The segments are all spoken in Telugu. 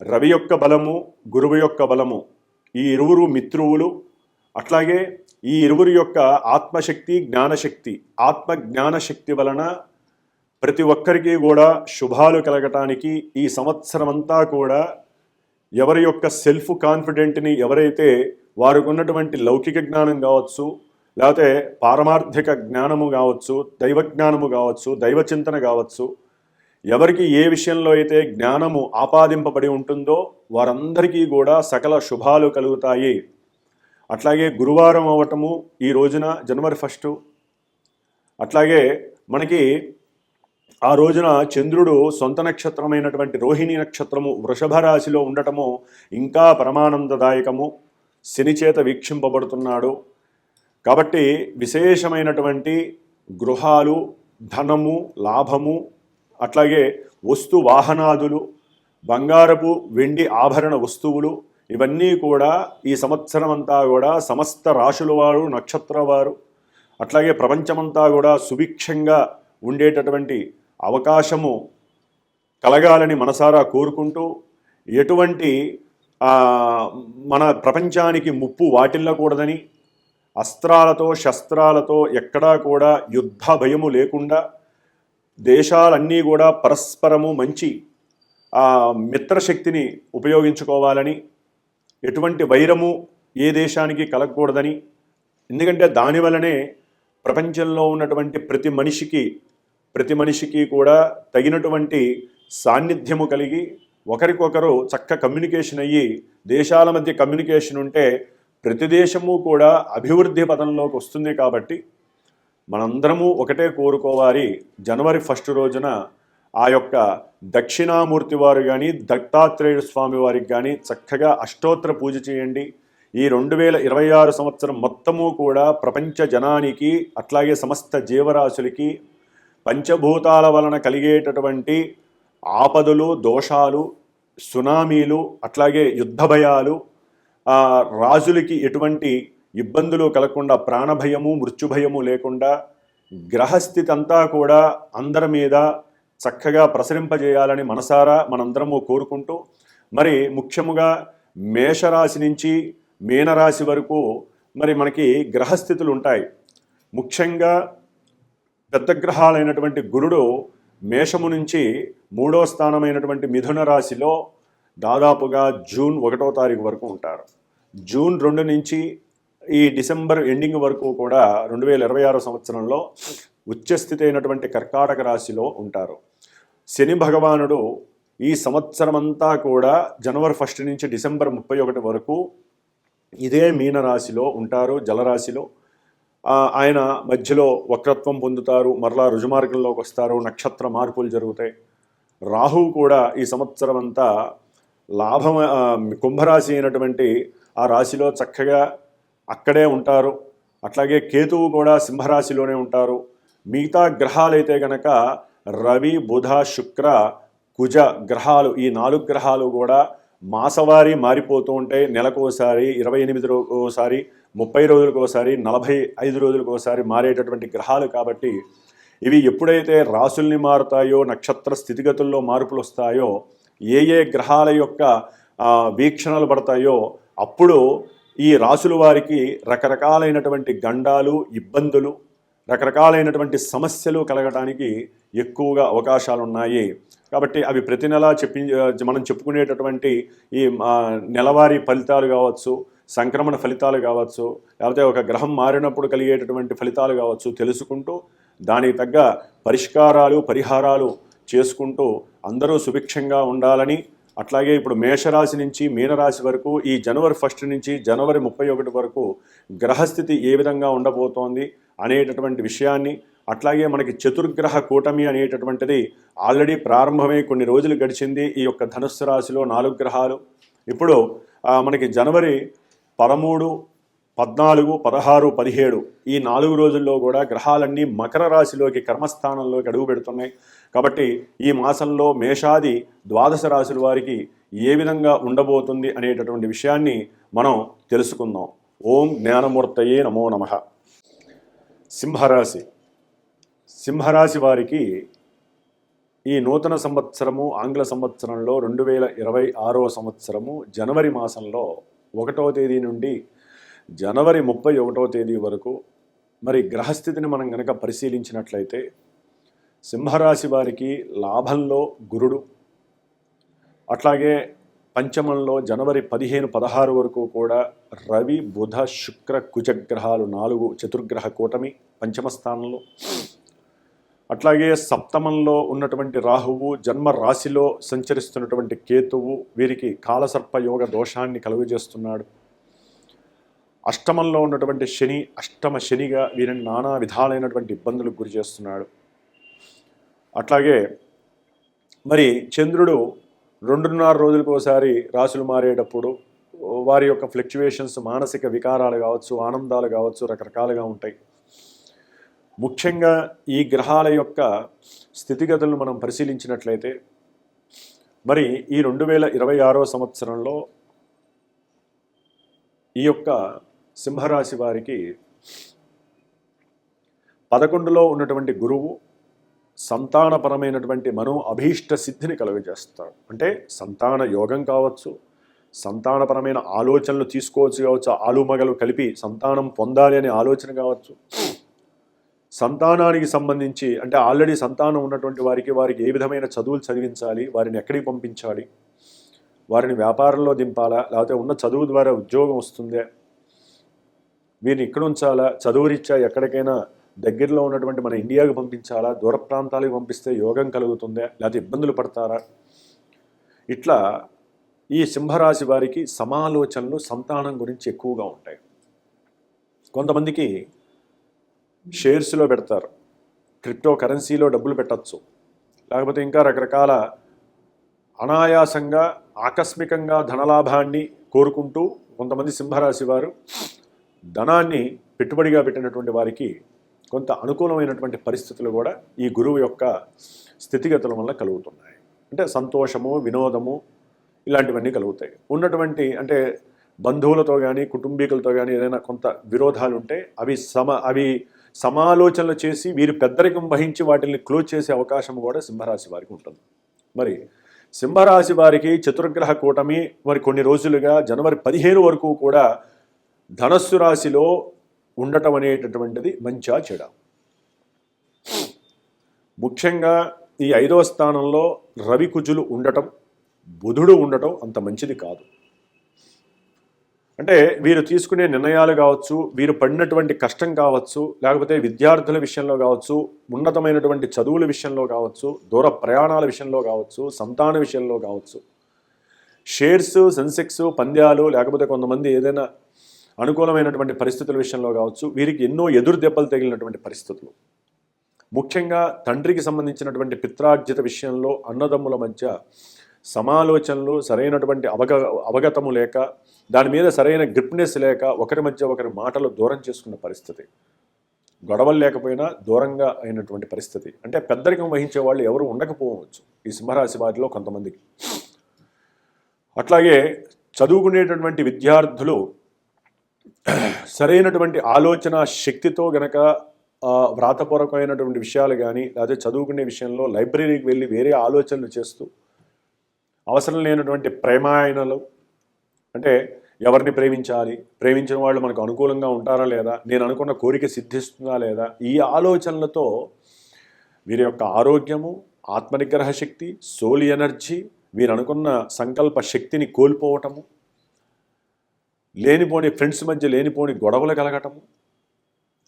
రవి యొక్క బలము గురువు యొక్క బలము ఈ ఇరువురు మిత్రువులు అట్లాగే ఈ ఇరువురు యొక్క ఆత్మశక్తి జ్ఞానశక్తి. ఆత్మ జ్ఞానశక్తి వలన ప్రతి ఒక్కరికి కూడా శుభాలు కలగటానికి ఈ సంవత్సరం అంతా కూడా ఎవరి యొక్క సెల్ఫ్ కాన్ఫిడెంట్ని ఎవరైతే వారికి ఉన్నటువంటి లౌకిక జ్ఞానం కావచ్చు లేకపోతే పారమార్థిక జ్ఞానము కావచ్చు దైవ జ్ఞానము కావచ్చు దైవ చింతన కావచ్చు ఎవరికి ఏ విషయంలో అయితే జ్ఞానము ఆపాదింపబడి ఉంటుందో వారందరికీ కూడా సకల శుభాలు కలుగుతాయి. అట్లాగే గురువారం అవ్వటము ఈ రోజున జనవరి ఫస్టు. అట్లాగే మనకి ఆ రోజున చంద్రుడు సొంత నక్షత్రమైనటువంటి రోహిణి నక్షత్రము వృషభ రాశిలో ఉండటము ఇంకా పరమానందదాయకము శని చేత వీక్షింపబడుతున్నాడు. కాబట్టి విశేషమైనటువంటి గృహాలు ధనము లాభము అట్లాగే వస్తు వాహనాదులు బంగారపు వెండి ఆభరణ వస్తువులు ఇవన్నీ కూడా ఈ సంవత్సరం అంతా కూడా సమస్త రాశుల వారు నక్షత్ర వారు అట్లాగే ప్రపంచమంతా కూడా సుభిక్షంగా ఉండేటటువంటి అవకాశము కలగాలని మనసారా కోరుకుంటూ ఎటువంటి మన ప్రపంచానికి ముప్పు వాటిల్లకూడదని అస్త్రాలతో శస్త్రాలతో ఎక్కడా కూడా యుద్ధ భయము లేకుండా దేశాలన్నీ కూడా పరస్పరము మంచి ఆ, మిత్రశక్తిని ఉపయోగించుకోవాలని ఎటువంటి వైరము ఏ దేశానికి కలగకూడదని ఎందుకంటే దానివలనే ప్రపంచంలో ఉన్నటువంటి ప్రతి మనిషికి ప్రతి మనిషికి కూడా తగినటువంటి సాన్నిధ్యము కలిగి ఒకరికొకరు చక్క కమ్యూనికేషన్ అయ్యి దేశాల మధ్య కమ్యూనికేషన్ ఉంటే ప్రతి దేశము కూడా అభివృద్ధి పదంలోకి వస్తుంది కాబట్టి మనందరము ఒకటే కోరుకోవాలి. జనవరి ఫస్ట్ రోజున ఆ యొక్క దక్షిణామూర్తి వారు కానీ దత్తాత్రేయుడు స్వామి వారికి కానీ చక్కగా అష్టోత్తర పూజ చేయండి. ఈ రెండు వేల ఇరవై ఆరు సంవత్సరం మొత్తము కూడా ప్రపంచ జనానికి అట్లాగే సమస్త జీవరాశులకి పంచభూతాల వలన కలిగేటటువంటి ఆపదలు దోషాలు సునామీలు అట్లాగే యుద్ధ భయాలు రాజులకి ఎటువంటి ఇబ్బందులు కలగకుండా ప్రాణభయము మృత్యుభయము లేకుండా గ్రహస్థితి అంతా కూడా అందరి మీద చక్కగా ప్రసరింపజేయాలని మనసారా మనందరము కోరుకుంటూ మరి ముఖ్యముగా మేషరాశి నుంచి మీనరాశి వరకు మరి మనకి గ్రహస్థితులు ఉంటాయి. ముఖ్యంగా పెద్ద గ్రహాలైనటువంటి గురుడు మేషము నుంచి మూడో స్థానమైనటువంటి మిథున రాశిలో దాదాపుగా జూన్ ఒకటో తారీఖు వరకు ఉంటారు. జూన్ రెండు నుంచి ఈ డిసెంబర్ ఎండింగ్ వరకు కూడా రెండు వేల ఇరవై ఆరో సంవత్సరంలో ఉచ్చస్థితి అయినటువంటి కర్కాటక రాశిలో ఉంటారు. శని భగవానుడు ఈ సంవత్సరం అంతా కూడా జనవరి ఫస్ట్ నుంచి డిసెంబర్ ముప్పై ఒకటి వరకు ఇదే మీనరాశిలో ఉంటారు జలరాశిలో ఆయన మధ్యలో వక్రత్వం పొందుతారు మరలా రుజుమార్గంలోకి వస్తారు నక్షత్ర మార్పులు జరుగుతాయి. రాహువు కూడా ఈ సంవత్సరం అంతా లాభం కుంభరాశి అయినటువంటి ఆ రాశిలో చక్కగా అక్కడే ఉంటారు. అట్లాగే కేతువు కూడా సింహరాశిలోనే ఉంటారు. మిగతా గ్రహాలైతే గనక రవి బుధ శుక్ర కుజ గ్రహాలు ఈ నాలుగు గ్రహాలు కూడా మాసవారీ మారిపోతూ ఉంటాయి నెలకోసారి ఇరవై ఎనిమిది రో ఒకసారి ముప్పై రోజులకోసారి నలభై ఐదు రోజులకోసారి మారేటటువంటి గ్రహాలు కాబట్టి ఇవి ఎప్పుడైతే రాసుల్ని మారుతాయో నక్షత్ర స్థితిగతుల్లో మార్పులు వస్తాయో ఏ ఏ గ్రహాల యొక్క వీక్షణలు పడతాయో అప్పుడు ఈ రాసుల వారికి రకరకాలైనటువంటి గండాలు ఇబ్బందులు రకరకాలైనటువంటి సమస్యలు కలగడానికి ఎక్కువగా అవకాశాలు ఉన్నాయి కాబట్టి అవి ప్రతి నెల చెప్పి మనం చెప్పుకునేటటువంటి ఈ నెలవారీ ఫలితాలు కావచ్చు సంక్రమణ ఫలితాలు కావచ్చు లేకపోతే ఒక గ్రహం మారినప్పుడు కలిగేటటువంటి ఫలితాలు కావచ్చు తెలుసుకుంటూ దానికి తగ్గ పరిష్కారాలు పరిహారాలు చేసుకుంటూ అందరూ సుభిక్షంగా ఉండాలని అట్లాగే ఇప్పుడు మేషరాశి నుంచి మీనరాశి వరకు ఈ జనవరి ఫస్ట్ నుంచి జనవరి ముప్పై ఒకటి వరకు గ్రహస్థితి ఏ విధంగా ఉండబోతోంది అనేటటువంటి విషయాన్ని అట్లాగే మనకి చతుర్గ్రహ కూటమి అనేటటువంటిది ఆల్రెడీ ప్రారంభమై కొన్ని రోజులు గడిచింది ఈ యొక్క ధనుస్సు రాశిలో నాలుగు గ్రహాలు. ఇప్పుడు మనకి జనవరి పదమూడు పద్నాలుగు పదహారు పదిహేడు ఈ నాలుగు రోజుల్లో కూడా గ్రహాలన్నీ మకర రాశిలోకి కర్మస్థానంలోకి అడుగు పెడుతున్నాయి కాబట్టి ఈ మాసంలో మేషాది ద్వాదశ రాశుల వారికి ఏ విధంగా ఉండబోతుంది అనేటటువంటి విషయాన్ని మనం తెలుసుకుందాం. ఓం జ్ఞానమూర్తయే నమో నమః. సింహరాశి. సింహరాశి వారికి ఈ నూతన సంవత్సరము ఆంగ్ల సంవత్సరంలో రెండు వేల ఇరవై ఆరో సంవత్సరము జనవరి మాసంలో ఒకటవ తేదీ నుండి జనవరి ముప్పై ఒకటవ తేదీ వరకు మరి గ్రహస్థితిని మనం కనుక పరిశీలించినట్లయితే సింహరాశి వారికి లాభంలో గురుడు. అట్లాగే పంచమంలో జనవరి పదిహేను పదహారు వరకు కూడా రవి బుధ శుక్ర కుజగ్రహాలు నాలుగు చతుర్గ్రహ కూటమి పంచమ స్థానంలో. అట్లాగే సప్తమంలో ఉన్నటువంటి రాహువు జన్మ రాశిలో సంచరిస్తున్నటువంటి కేతువు వీరికి కాలసర్పయోగ దోషాన్ని కలుగజేస్తున్నాడు. అష్టమంలో ఉన్నటువంటి శని అష్టమ శనిగా వీరిని నానా విధాలైనటువంటి ఇబ్బందులకు గురి చేస్తున్నాడు. అట్లాగే మరి చంద్రుడు రెండున్నర రోజులకు ఒకసారి రాసులు మారేటప్పుడు వారి యొక్క ఫ్లక్చువేషన్స్ మానసిక వికారాలు కావచ్చు ఆనందాలు కావచ్చు రకరకాలుగా ఉంటాయి. ముఖ్యంగా ఈ గ్రహాల యొక్క స్థితిగతులను మనం పరిశీలించినట్లయితే మరి ఈ రెండు వేల ఇరవై ఆరో సంవత్సరంలో ఈ యొక్క సింహరాశి వారికి పదకొండులో ఉన్నటువంటి గురువు సంతానపరమైనటువంటి మనో అభీష్ట సిద్ధిని కలుగజేస్తాడు. అంటే సంతాన యోగం కావచ్చు సంతానపరమైన ఆలోచనలు తీసుకోవచ్చు కావచ్చు ఆలుమగలు కలిపి సంతానం పొందాలి అనే ఆలోచన కావచ్చు. సంతానానికి సంబంధించి అంటే ఆల్రెడీ సంతానం ఉన్నటువంటి వారికి వారికి ఏ విధమైన చదువులు చదివించాలి వారిని ఎక్కడికి పంపించాలి వారిని వ్యాపారంలో దింపాలా లేకపోతే ఉన్న చదువు ద్వారా ఉద్యోగం వస్తుందే వీరిని ఇక్కడ ఉంచాలా చదువు రీత్యా ఎక్కడికైనా దగ్గరలో ఉన్నటువంటి మన ఇండియాకు పంపించాలా? దూర ప్రాంతాలకు పంపిస్తే యోగం కలుగుతుందా? లేకపోతే ఇబ్బందులు పడతారా? ఇట్లా ఈ సింహరాశి వారికి సమాలోచనలు సంతానం గురించి ఎక్కువగా ఉంటాయి. కొంతమందికి షేర్స్లో పెడతారు. క్రిప్టో కరెన్సీలో డబ్బులు పెట్టచ్చు. లేకపోతే ఇంకా రకరకాల అనాయాసంగా ఆకస్మికంగా ధనలాభాన్ని కోరుకుంటూ కొంతమంది సింహరాశి వారు ధనాన్ని పెట్టుబడిగా పెట్టినటువంటి వారికి కొంత అనుకూలమైనటువంటి పరిస్థితులు కూడా ఈ గురువు యొక్క స్థితిగతుల వల్ల కలుగుతున్నాయి. అంటే సంతోషము వినోదము ఇలాంటివన్నీ కలుగుతాయి. ఉన్నటువంటి అంటే బంధువులతో కానీ కుటుంబీకులతో కానీ ఏదైనా కొంత విరోధాలు ఉంటే అవి సమ అవి సమాలోచనలు చేసి వీరు పెద్దరికం వహించి వాటిని క్లోజ్ చేసే అవకాశం కూడా సింహరాశి వారికి ఉంటుంది. మరి సింహరాశి వారికి చతుర్గ్రహ కూటమి మరి కొన్ని రోజులుగా జనవరి పదిహేను వరకు కూడా ధనస్సు రాశిలో ఉండటం అనేటటువంటిది మంచా చెడ. ముఖ్యంగా ఈ ఐదవ స్థానంలో రవి కుజులు ఉండటం బుధుడు ఉండటం అంత మంచిది కాదు. అంటే వీరు తీసుకునే నిర్ణయాలు కావచ్చు వీరు పడినటువంటి కష్టం కావచ్చు లేకపోతే విద్యార్థుల విషయంలో కావచ్చు ఉన్నతమైనటువంటి చదువుల విషయంలో కావచ్చు దూర ప్రయాణాల విషయంలో కావచ్చు సంతాన విషయంలో కావచ్చు. షేర్స్ సెన్సెక్స్ పంద్యాలు లేకపోతే కొంతమంది ఏదైనా అనుకూలమైనటువంటి పరిస్థితుల విషయంలో కావచ్చు వీరికి ఎన్నో ఎదురు దెబ్బలు తగిలినటువంటి పరిస్థితులు. ముఖ్యంగా తండ్రికి సంబంధించినటువంటి పిత్రార్జిత విషయంలో అన్నదమ్ముల మధ్య సమాలోచనలు సరైనటువంటి అవగ అవగతము లేక దాని మీద సరైన గ్రిప్నెస్ లేక ఒకరి మధ్య ఒకరి మాటలు దూరం చేసుకున్న పరిస్థితి. గొడవలు లేకపోయినా దూరంగా అయినటువంటి పరిస్థితి. అంటే పెద్దరికం వహించే వాళ్ళు ఎవరు ఉండకపోవచ్చు ఈ సింహరాశి వారిలో కొంతమందికి. అట్లాగే చదువుకునేటటువంటి విద్యార్థులు సరైనటువంటి ఆలోచన శక్తితో గనక వ్రాతపూర్వకమైనటువంటి విషయాలు కానీ లేదా చదువుకునే విషయంలో లైబ్రరీకి వెళ్ళి వేరే ఆలోచనలు చేస్తూ అవసరం లేనటువంటి ప్రేమాయణలు అంటే ఎవరిని ప్రేమించాలి ప్రేమించిన వాళ్ళు మనకు అనుకూలంగా ఉంటారా లేదా నేను అనుకున్న కోరిక సిద్ధిస్తుందా లేదా ఈ ఆలోచనలతో వీరి యొక్క ఆరోగ్యము ఆత్మనిగ్రహ శక్తి సోలి ఎనర్జీ వీరు అనుకున్న సంకల్ప శక్తిని కోల్పోవటము లేనిపోని ఫ్రెండ్స్ మధ్య లేనిపోని గొడవలు కలగటము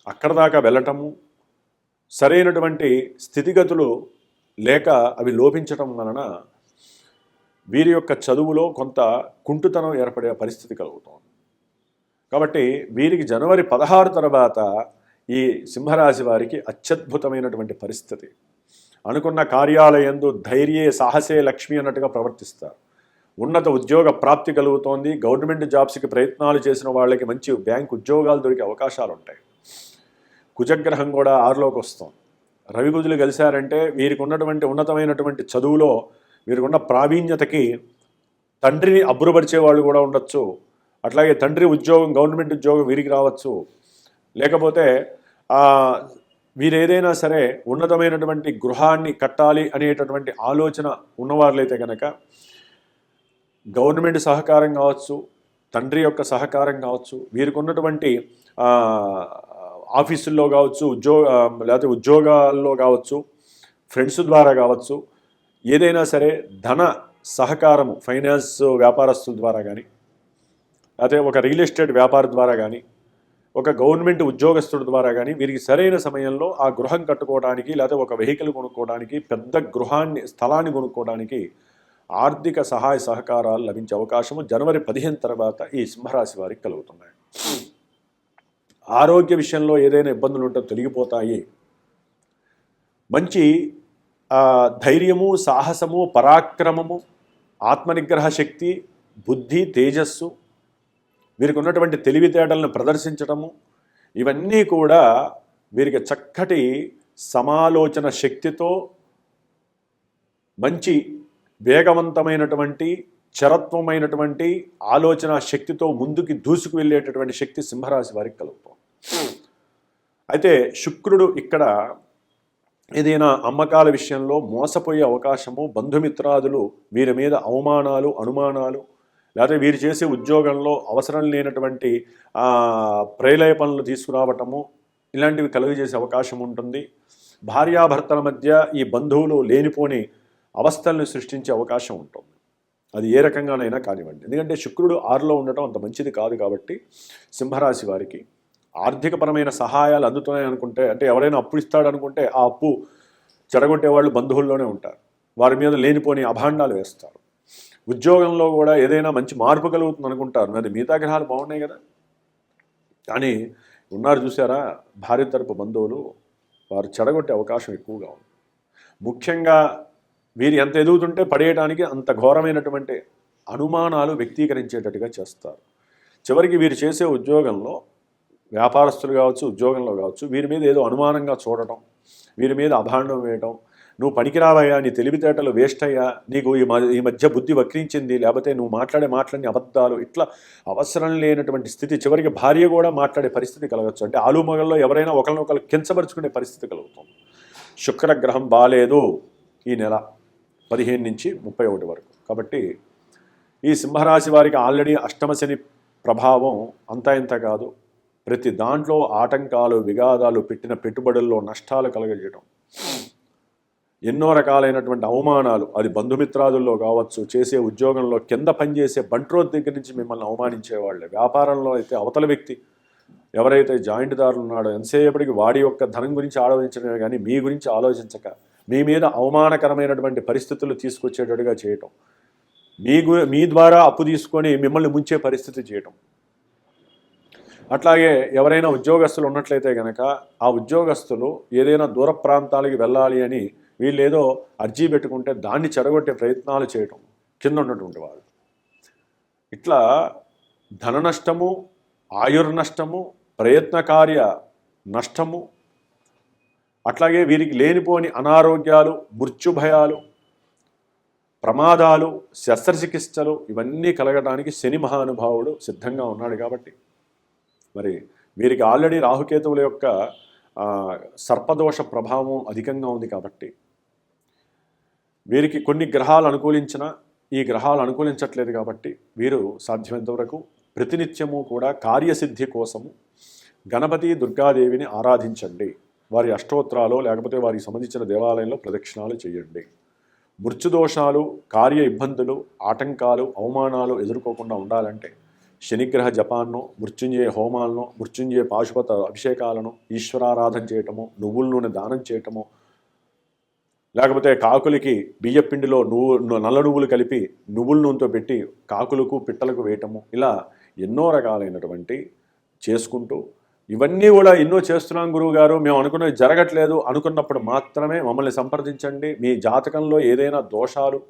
అక్కడ దాకా వెళ్ళటము సరైనటువంటి స్థితిగతులు లేక అవి లోపించటం వలన వీరి యొక్క చదువులో కొంత కుంటుతనం ఏర్పడే పరిస్థితి కలుగుతుంది. కాబట్టి వీరికి జనవరి పదహారు తర్వాత ఈ సింహరాశి వారికి అత్యద్భుతమైనటువంటి పరిస్థితి. అనుకున్న కార్యాలయందు ధైర్యే సాహసే లక్ష్మి అన్నట్టుగా ప్రవర్తిస్తారు. ఉన్నత ఉద్యోగ ప్రాప్తి కలుగుతోంది. గవర్నమెంట్ జాబ్స్కి ప్రయత్నాలు చేసిన వాళ్ళకి మంచి బ్యాంక్ ఉద్యోగాలు దొరికే అవకాశాలు ఉంటాయి. కుజగ్రహం కూడా ఆరులోకి వస్తాం రవిగుజులు కలిశారంటే వీరికి ఉన్నటువంటి ఉన్నతమైనటువంటి చదువులో వీరికున్న ప్రావీణ్యతకి తండ్రిని అబ్బురపరిచే వాళ్ళు కూడా ఉండొచ్చు. అట్లాగే తండ్రి ఉద్యోగం గవర్నమెంట్ ఉద్యోగం వీరికి రావచ్చు. లేకపోతే వీరేదైనా వీరు ఏదైనా సరే ఉన్నతమైనటువంటి గృహాన్ని కట్టాలి అనేటటువంటి ఆలోచన ఉన్నవారులైతే కనుక గవర్నమెంట్ సహకారం కావచ్చు తండ్రి యొక్క సహకారం కావచ్చు వీరికి ఉన్నటువంటి ఆఫీసుల్లో కావచ్చు ఉద్యోగ లేకపోతే ఉద్యోగాల్లో కావచ్చు ఫ్రెండ్స్ ద్వారా కావచ్చు ఏదైనా సరే ధన సహకారము ఫైనాన్స్ వ్యాపారస్తుల ద్వారా కానీ లేకపోతే ఒక రియల్ ఎస్టేట్ వ్యాపారం ద్వారా కానీ ఒక గవర్నమెంట్ ఉద్యోగస్తుడి ద్వారా కానీ వీరికి సరైన సమయంలో ఆ గృహం కట్టుకోవడానికి లేకపోతే ఒక వెహికల్ కొనుక్కోవడానికి పెద్ద గృహాన్ని స్థలాన్ని కొనుక్కోవడానికి ఆర్థిక సహాయ సహకారాలు లభించే అవకాశము జనవరి పదిహేను తర్వాత ఈ సింహరాశి వారికి కలుగుతున్నాయి. ఆరోగ్య విషయంలో ఏదైనా ఇబ్బందులు ఉంటే తొలగిపోతాయి. మంచి ధైర్యము సాహసము పరాక్రమము ఆత్మనిగ్రహ శక్తి బుద్ధి తేజస్సు వీరికి ఉన్నటువంటి తెలివితేటలను ప్రదర్శించడము ఇవన్నీ కూడా వీరికి చక్కటి సమాలోచన శక్తితో మంచి వేగవంతమైనటువంటి చరత్వమైనటువంటి ఆలోచన శక్తితో ముందుకి దూసుకు వెళ్ళేటటువంటి శక్తి సింహరాశి వారికి కలుగుతుంది అయితే శుక్రుడు ఇక్కడ ఏదైనా అమ్మకాల విషయంలో మోసపోయే అవకాశము బంధుమిత్రాదులు వీరి మీద అవమానాలు అనుమానాలు లేకపోతే వీరు చేసే ఉద్యోగంలో అవసరం లేనటువంటి ప్రేలయ పనులు తీసుకురావటము ఇలాంటివి కలుగజేసే అవకాశం ఉంటుంది. భార్యాభర్తల మధ్య ఈ బంధువులు లేనిపోని అవస్థలను సృష్టించే అవకాశం ఉంటుంది. అది ఏ రకంగానైనా కానివ్వండి. ఎందుకంటే శుక్రుడు ఆరులో ఉండటం అంత మంచిది కాదు కాబట్టి సింహరాశి వారికి ఆర్థికపరమైన సహాయాలు అందుతున్నాయి అనుకుంటే అంటే ఎవరైనా అప్పు ఇస్తాడు అనుకుంటే ఆ అప్పు చెడగొట్టే వాళ్ళు బంధువుల్లోనే ఉంటారు. వారి మీద లేనిపోని అభాండాలు వేస్తారు. ఉద్యోగంలో కూడా ఏదైనా మంచి మార్పు కలుగుతుంది అనుకుంటారు. మరి మిగతా గ్రహాలు బాగున్నాయి కదా. కానీ ఉన్నారు చూసారా భార్య తరపు బంధువులు వారు చెడగొట్టే అవకాశం ఎక్కువగా ఉంది. ముఖ్యంగా వీరు ఎంత ఎదుగుతుంటే పడేయడానికి అంత ఘోరమైనటువంటి అనుమానాలు వ్యక్తీకరించేటట్టుగా చేస్తారు. చివరికి వీరు చేసే ఉద్యోగంలో వ్యాపారస్తులు కావచ్చు ఉద్యోగంలో కావచ్చు వీరి మీద ఏదో అనుమానంగా చూడటం వీరి మీద అభాండం వేయటం నువ్వు పనికిరావయ్యా నీ తెలివితేటలు వేస్ట్ అయ్యా నీకు ఈ ఈ మధ్య బుద్ధి వక్రించింది లేకపోతే నువ్వు మాట్లాడే మాటలన్నీ అబద్ధాలు ఇట్లా అవసరం లేనటువంటి స్థితి చివరికి భార్య కూడా మాట్లాడే పరిస్థితి కలగచ్చు. అంటే ఆలు మగల్లో ఎవరైనా ఒకరినొకరు కించపరుచుకునే పరిస్థితి కలుగుతుంది. శుక్రగ్రహం బాలేదు ఈ నెల. పదిహేను నుంచి ముప్పై ఒకటి వరకు. కాబట్టి ఈ సింహరాశి వారికి ఆల్రెడీ అష్టమ శని ప్రభావం అంతా ఇంత కాదు. ప్రతి దాంట్లో ఆటంకాలు విగాదాలు పెట్టిన పెట్టుబడుల్లో నష్టాలు కలగజేయడం ఎన్నో రకాలైనటువంటి అవమానాలు అది బంధుమిత్రాదుల్లో కావచ్చు చేసే ఉద్యోగంలో కింద పనిచేసే బంట్రోత్ దగ్గర నుంచి మిమ్మల్ని అవమానించేవాళ్ళు. వ్యాపారంలో అయితే అవతల వ్యక్తి ఎవరైతే జాయింట్దారులు ఉన్నాడో ఎంతసేపటికి వాడి యొక్క ధనం గురించి ఆలోచించడమే కానీ మీ గురించి ఆలోచించక మీ మీద అవమానకరమైనటువంటి పరిస్థితులు తీసుకొచ్చేటట్టుగా చేయటం. మీ గు మీ ద్వారా అప్పు తీసుకొని మిమ్మల్ని ముంచే పరిస్థితి చేయటం. అట్లాగే ఎవరైనా ఉద్యోగస్తులు ఉన్నట్లయితే కనుక ఆ ఉద్యోగస్తులు ఏదైనా దూర ప్రాంతాలకి వెళ్ళాలి అని వీళ్ళు ఏదో అర్జీ పెట్టుకుంటే దాన్ని చెడగొట్టే ప్రయత్నాలు చేయటం కింద ఉన్నటువంటి వాళ్ళు. ఇట్లా ధన నష్టము ఆయుర్నష్టము ప్రయత్నకార్య నష్టము అట్లాగే వీరికి లేనిపోని అనారోగ్యాలు మృత్యుభయాలు ప్రమాదాలు శస్త్రచికిత్సలు ఇవన్నీ కలగడానికి శని మహానుభావుడు సిద్ధంగా ఉన్నాడు కాబట్టి. మరి వీరికి ఆల్రెడీ రాహుకేతువుల యొక్క సర్పదోష ప్రభావం అధికంగా ఉంది కాబట్టి. వీరికి కొన్ని గ్రహాలు అనుకూలించిన ఈ గ్రహాలు అనుకూలించట్లేదు కాబట్టి వీరు సాధ్యమైనంత వరకు ప్రతినిత్యము కూడా కార్యసిద్ధి కోసము గణపతి దుర్గాదేవిని ఆరాధించండి. వారి అష్టోత్తరాలు లేకపోతే వారికి సంబంధించిన దేవాలయంలో ప్రదక్షిణాలు చేయండి. మృత్యుదోషాలు కార్య ఇబ్బందులు ఆటంకాలు అవమానాలు ఎదుర్కోకుండా ఉండాలంటే శనిగ్రహ జపాన్నో మృత్యుంజయ హోమాలను మృత్యుంజయ పాశుపత అభిషేకాలను ఈశ్వరారాధన చేయటము నువ్వుల నూనె దానం చేయటము లేకపోతే కాకులకి బియ్యపిండిలో నువ్వు నల్ల నువ్వులు కలిపి నువ్వుల నూనెతో పెట్టి కాకులకు పిట్టలకు వేయటము ఇలా ఎన్నో రకాలైనటువంటి చేసుకుంటూ ఇవన్నీ కూడా ఎన్నో చేస్తున్నాం గురువు గారు మేము అనుకున్నది జరగట్లేదు. అనుకున్నప్పుడు మాత్రమే మమ్మల్ని సంప్రదించండి. మీ జాతకంలో ఏదైనా దోషాలు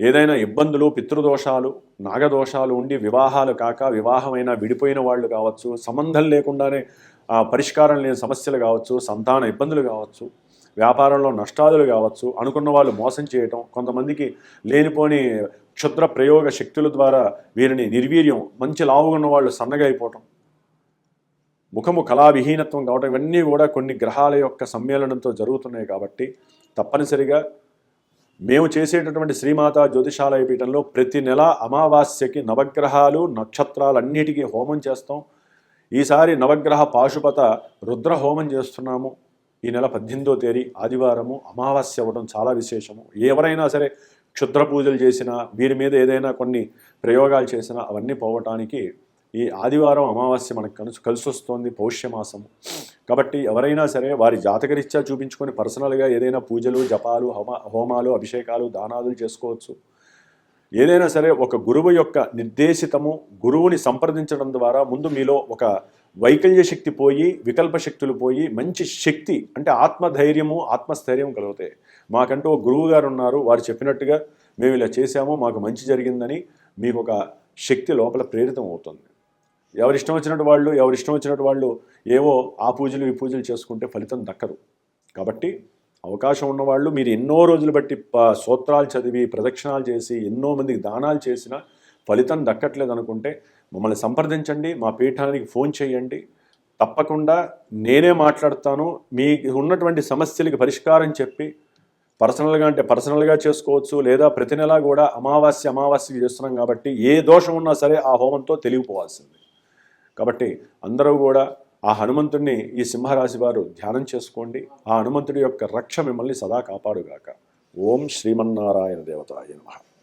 ఏదైనా ఇబ్బందులు పితృదోషాలు నాగదోషాలు ఉండి వివాహాలు కాక వివాహమైన విడిపోయిన వాళ్ళు కావచ్చు సంబంధం లేకుండానే పరిష్కారం లేని సమస్యలు కావచ్చు సంతాన ఇబ్బందులు కావచ్చు వ్యాపారంలో నష్టాలు కావచ్చు అనుకున్న వాళ్ళు మోసం చేయటం కొంతమందికి లేనిపోని క్షుద్ర ప్రయోగ శక్తుల ద్వారా వీరిని నిర్వీర్యం మంచి లావుగా ఉన్న వాళ్ళు సన్నగా అయిపోవటం ముఖము కళావిహీనత్వం కావటం ఇవన్నీ కూడా కొన్ని గ్రహాల యొక్క సమ్మేళనంతో జరుగుతున్నాయి కాబట్టి తప్పనిసరిగా మేము చేసేటటువంటి శ్రీమాత జ్యోతిషాలయ పీఠంలో ప్రతి నెల అమావాస్యకి నవగ్రహాలు నక్షత్రాలన్నిటికీ హోమం చేస్తాం. ఈసారి నవగ్రహ పాశుపత రుద్ర హోమం చేస్తున్నాము. ఈ నెల పద్దెనిమిదో తేదీ ఆదివారము. అమావాస్య అవ్వడం చాలా విశేషము. ఎవరైనా సరే క్షుద్ర పూజలు చేసినా వీరి మీద ఏదైనా కొన్ని ప్రయోగాలు చేసినా అవన్నీ పోవటానికి ఈ ఆదివారం అమావాస్య మనకు కలిసి కలిసి వస్తుంది పౌష్యమాసము. కాబట్టి ఎవరైనా సరే వారి జాతకరీత్యా చూపించుకొని పర్సనల్గా ఏదైనా పూజలు జపాలు హోమాలు అభిషేకాలు దానాదులు చేసుకోవచ్చు. ఏదైనా సరే ఒక గురువు యొక్క నిర్దేశితము గురువుని సంప్రదించడం ద్వారా ముందు మీలో ఒక వైకల్య శక్తి పోయి వికల్ప శక్తులు పోయి మంచి శక్తి అంటే ఆత్మధైర్యము ఆత్మస్థైర్యం కలుగుతాయి. మాకంటూ ఒక గురువు గారు ఉన్నారు వారు చెప్పినట్టుగా మేము ఇలా చేశాము మాకు మంచి జరిగిందని మీకు ఒక శక్తి లోపల ప్రేరితం అవుతుంది ఎవరి ఇష్టం వచ్చినట్టు వాళ్ళు ఎవరి ఇష్టం వచ్చినట్టు వాళ్ళు ఏవో ఆ పూజలు ఈ పూజలు చేసుకుంటే ఫలితం దక్కదు. కాబట్టి అవకాశం ఉన్నవాళ్ళు మీరు ఎన్నో రోజులు బట్టి సూత్రాలు చదివి ప్రదక్షిణాలు చేసి ఎన్నో మందికి దానాలు చేసినా ఫలితం దక్కట్లేదు అనుకుంటే మమ్మల్ని సంప్రదించండి మా పీఠానికి ఫోన్ చేయండి. తప్పకుండా నేనే మాట్లాడతాను. మీకు ఉన్నటువంటి సమస్యలకి పరిష్కారం చెప్పి పర్సనల్గా అంటే పర్సనల్గా చేసుకోవచ్చు లేదా ప్రతి నెలా కూడా అమావాస్య అమావాస్యకి చేస్తున్నాం కాబట్టి ఏ దోషం ఉన్నా సరే ఆ హోమంతో తెలియపోవాల్సింది కాబట్టి అందరూ కూడా ఆ హనుమంతుడిని ఈ సింహరాశి వారు ధ్యానం చేసుకోండి. ఆ హనుమంతుడి యొక్క రక్ష మిమ్మల్ని సదా కాపాడుగాక. ఓం శ్రీమన్నారాయణ దేవతాయ నమః.